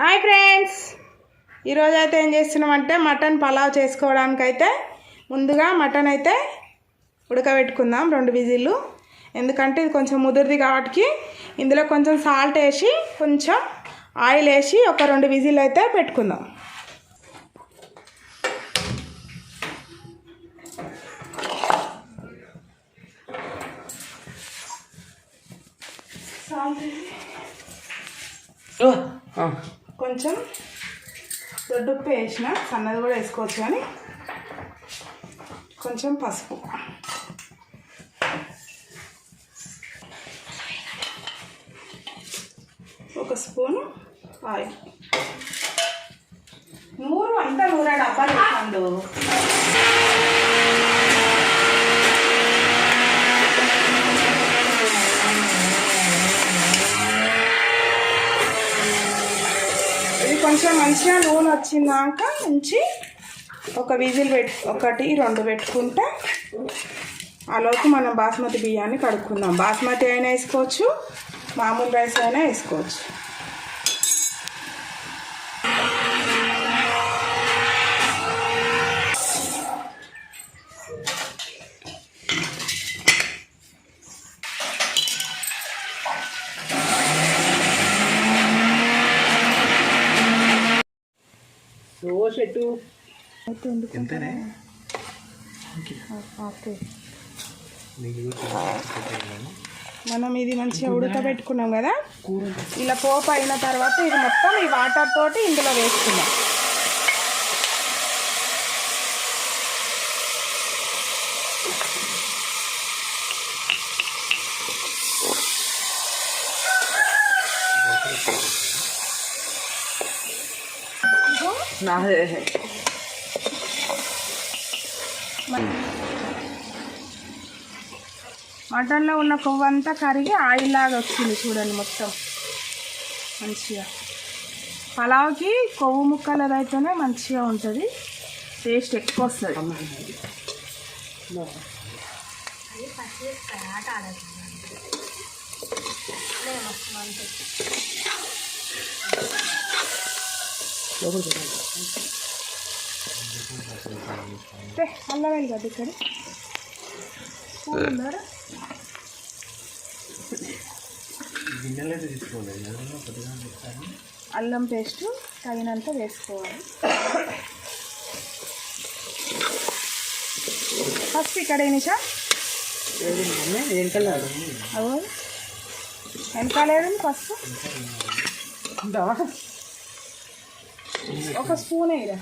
Hi friends. ఈరోజు అయితే ఏం చేస్తున్నామంటే మటన్ పలావ్ చేసుకోవడానికి అయితే ముందుగా మటన్ అయితే ఉడకబెట్టుకుందాం రెండు విజిల్లు. ఎందుకంటే ఇది కొంచెం ముదిరిది కాబట్టి ఇందులో కొంచెం సాల్ట్ వేసి కొంచెం ఆయిల్ వేసి ఒక రెండు విజిల్ అయితే పెట్టుకుందాం. సాల్ట్ కొంచెం దొడ్డుప్పు వేసిన సన్నది కూడా వేసుకోవచ్చు కానీ కొంచెం పసుపు. ఒక స్పూను ఆయిల్. నూరు అంతా నూరా డబ్బాలు వేసాడు ఇది కొంచెం మంచిగా నూనె వచ్చినాక ఉంచి ఒక విజిల్ పెట్టు ఒకటి రెండు పెట్టుకుంటే ఆలోపు మనం బాస్మతి బియ్యాన్ని కడుక్కుందాం. బాస్మతి అయినా వేసుకోవచ్చు మామూలు రైస్ అయినా వేసుకోవచ్చు. ఎంతనే? మనం ఇది మంచిగా ఉడకబెట్టుకున్నాం కదా? ఇలా పోపు అయిన తర్వాత ఇది మొత్తం ఈ వాటర్ తోటి ఇందులో వేసుకుందాం మటన్లో ఉన్న కొవ్వు అంతా కరిగి ఆయిల్ లాగా వచ్చింది చూడండి మొత్తం. మంచిగా. పలావ్కి కొవ్వు ముక్కలు అయితేనే మంచిగా ఉంటుంది. టేస్ట్ ఎక్కువ వస్తుంది. అంటే లోపలికి ఇక్కడ స్పూన్ ఉందారా కదా అల్లం పేస్ట్ తగినంత వేసుకోవాలి. ఫస్ట్ ఇక్కడ నిషా వెనకాలేదు ఫస్ట్? ఒక స్పూన్ వేయరా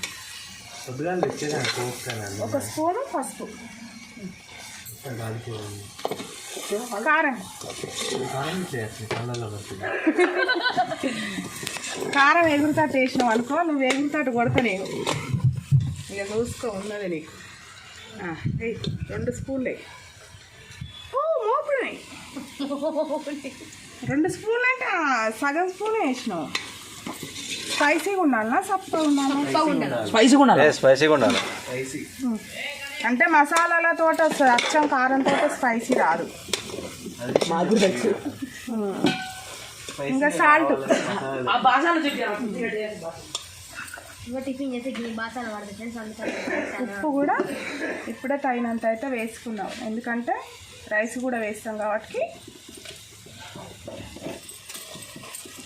ఒక స్పూన్ పసుపు కారం కారం ఎగురుతాటు వేసినావు అనుకో నువ్వు ఎగురుతాటు కొడతా నేను ఇక చూసుకో ఉన్నది నీకు రెండు స్పూన్లు. ఓ మోపుడు రెండు స్పూన్లు అంటే సగం స్పూన్ వేసినావు స్పైసీగా ఉండాలా? సప్పగా ఉండాలా? స్పైసీగా ఉండాలి? స్పైసీగా ఉండాలి. స్పైసీ అంటే మసాలాలతో వస్తుంది అచ్చం కారంతో స్పైసీ రాదు. మాకు తెలుసు. ఇంకా సాల్ట్. టిఫిన్ చేసి ఉప్పు కూడా ఇప్పుడే తగినంత అయితే వేసుకున్నాం. ఎందుకంటే రైస్ కూడా వేస్తాం కాబట్టి పెట్టుకుంటారు. స్పైసీ కావాలంటే మసాలా వస్తుంది కారంతో కాదు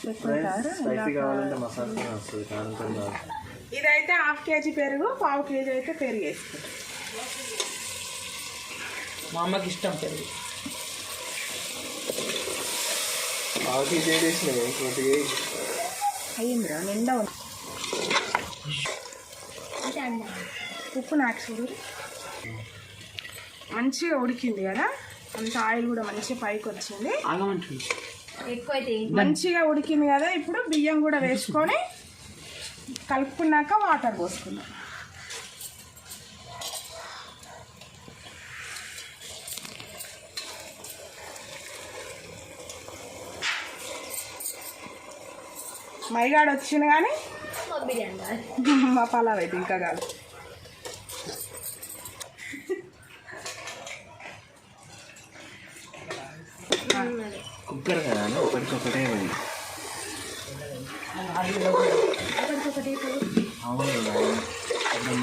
ఇదైతే హాఫ్ కేజీ పెరుగు పావు కేజీ అయితే పెరుగు. వేసుకుంటాం మా అమ్మకి ఇష్టం పెరుగు. చేసినాయి ఇంకోటి అయ్యిందిరా నిండా ఉంది. ఉప్పు నాకు చూడు. మంచిగా ఉడికింది కదా? అంత ఆయిల్ కూడా మంచిగా పైకి వచ్చింది మంచిగా ఉడికింది కదా ఇప్పుడు బియ్యం కూడా వేసుకొని కలుపుకున్నాక వాటర్ పోసుకుందాం. మైగాడు వచ్చింది కానీ మా పలావ్ అయితే ఇంకా కాదు. ఒకటే అవును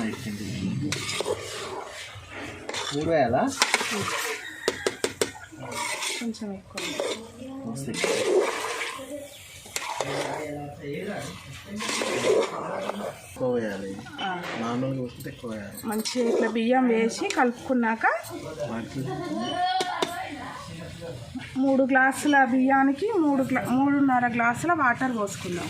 ఇచ్చింది మూడు వేయాలా. కొంచెం ఎక్కువ మంచిగా ఇట్లా బియ్యం వేసి కలుపుకున్నాక మూడు గ్లాసుల బియ్యానికి మూడు గ్లా మూడున్నర గ్లాసుల వాటర్ పోసుకుందాం.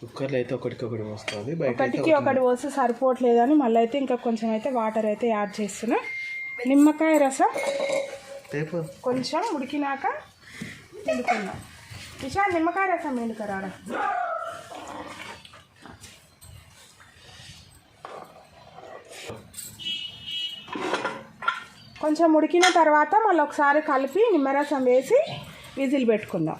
కుక్కర్లో అయితే ఒకటికొకటి అయితే ఒకటికి ఒకటి పోసి సరిపోవట్లేదని మళ్ళీ అయితే ఇంకా కొంచెం అయితే వాటర్ అయితే యాడ్ చేస్తున్నా. నిమ్మకాయ రసం కొంచెం ఉడికినాక పిండుకుందాం. విశాల్ నిమ్మకాయ రసం పిండుకరాడా కొంచెం ఉడికిన తర్వాత మళ్ళీ ఒకసారి కలిపి నిమ్మరసం వేసి విజిల్ పెట్టుకుందాం.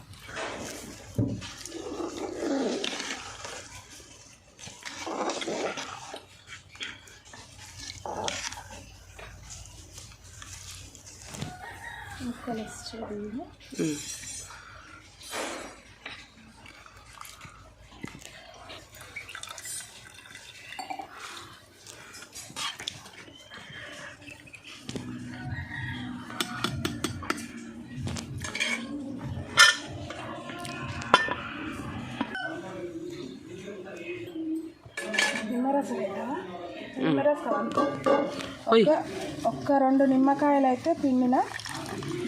ముక్కలు ఒక్క ఒక్క రెండు నిమ్మకాయలు అయితే పిండిన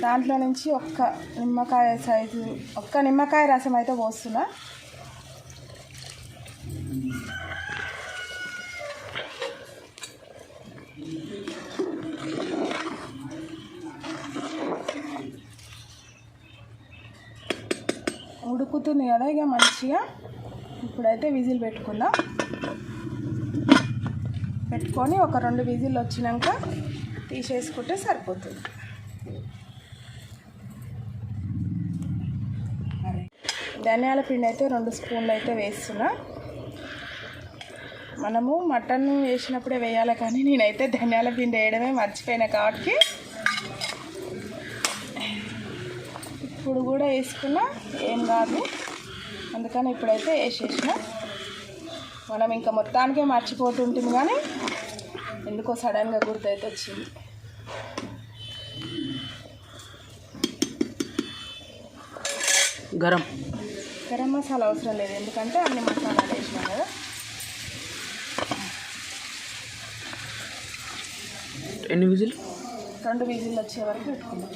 దాంట్లో నుంచి ఒక్క నిమ్మకాయ సైజు ఒక్క నిమ్మకాయ రసం అయితే పోస్తున్నా. ఉడుకుతుంది కదా ఇక మంచిగా. ఇప్పుడైతే విజిల్ పెట్టుకుందాం. పెట్టుకొని ఒక రెండు విజిల్ వచ్చినాక తీసేసుకుంటే సరిపోతుంది. ధనియాల పిండి అయితే రెండు స్పూన్లు అయితే వేస్తున్నా. మనము మటన్ వేసినప్పుడే వేయాలి కానీ నేనైతే ధనియాల పిండి వేయడమే మర్చిపోయినా కాబట్టి ఇప్పుడు కూడా వేసుకున్నా ఏం కాదు. అందుకని ఇప్పుడైతే వేసేసిన. మనం ఇంకా మొత్తానికే మర్చిపోతుంటుంది కానీ ఎందుకో సడన్గా గుర్తయితే వచ్చింది గరం. గరం మసాలా అవసరం లేదు. ఎందుకంటే అన్ని మసాలాలు వేసినాం కదా. ఎన్ని విజిల్? రెండు విజిల్లు వచ్చే వరకు పెట్టుకుందాం.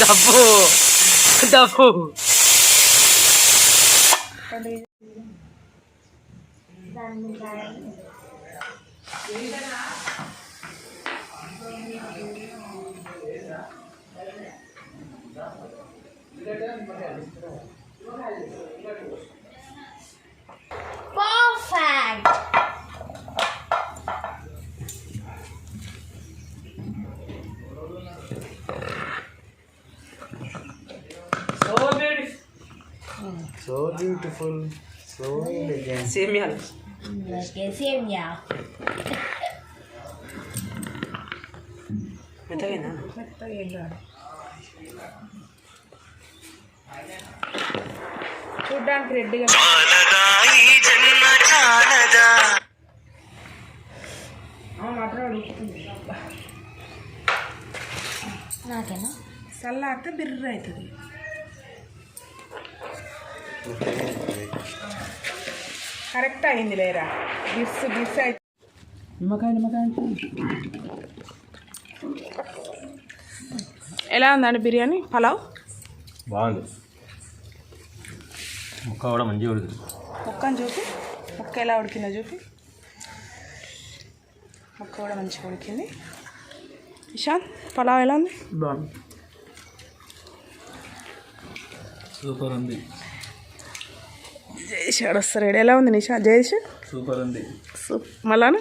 డబ్బు. డబ్బు. రెండు whistle perfect so beautiful so beautiful so elegant సేమియాలు సేమియా ఎంతకైనా మెత్తగా ఏం కాదు చూడ్డానికి రెడ్డిగా నాకేనా చల్లారితే బిర్ర అవుతుంది కరెక్ట్ అయింది లేరా? గిఫ్ట్స్ గిఫ్ట్స్ అయితే నిమ్మకాయ నిమ్మకాయ. ఎలా ఉందండి బిర్యానీ? పలావ్? బాగుంది. ముక్క కూడా మంచిగా ఉడుకుతుంది ముక్కని చూపి. ముక్క ఎలా ఉడికిందో చూపి. ముక్క కూడా మంచిగా ఉడికింది. ఇషాన్ పలావ్ ఎలా ఉంది? బాగుంది. సూపర్ ఉంది. జయేష్ ఆడ వస్తారు ఎలా ఉంది నిషా? జయేష్ సూపర్ ఉంది. సూప్ మళ్ళాను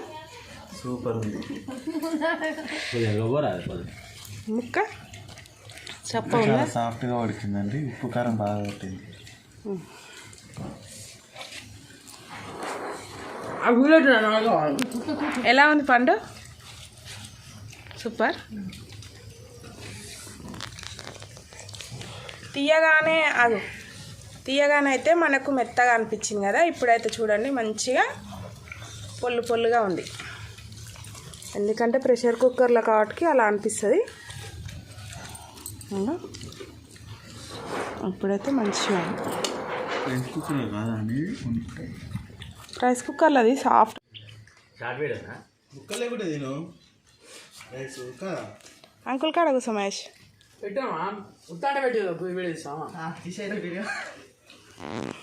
సూపర్ ఉంది. ముక్క? చప్ప సాఫ్ట్గా ఉడికిందండి. ఉప్పు కారం బాగా పట్టింది. ఎలా ఉంది పండు? సూపర్ తీయగానే అది తీయగానే అయితే మనకు మెత్తగా అనిపించింది కదా ఇప్పుడైతే చూడండి మంచిగా పొల్లు పొల్లుగా ఉంది. ఎందుకంటే ప్రెషర్ కుక్కర్లో కాబట్టి అలా అనిపిస్తుంది? ఇప్పుడైతే మంచిగా రైస్ కుక్కర్లో అది సాఫ్ట్ ముక్కలే కూడా తిను రైస్ కాదా అంకుల్ కాడ కూర్చో మహేష్. పెట్టామా ఉత్తాట పెట్టేది పెడేస్తామా Mm-hmm.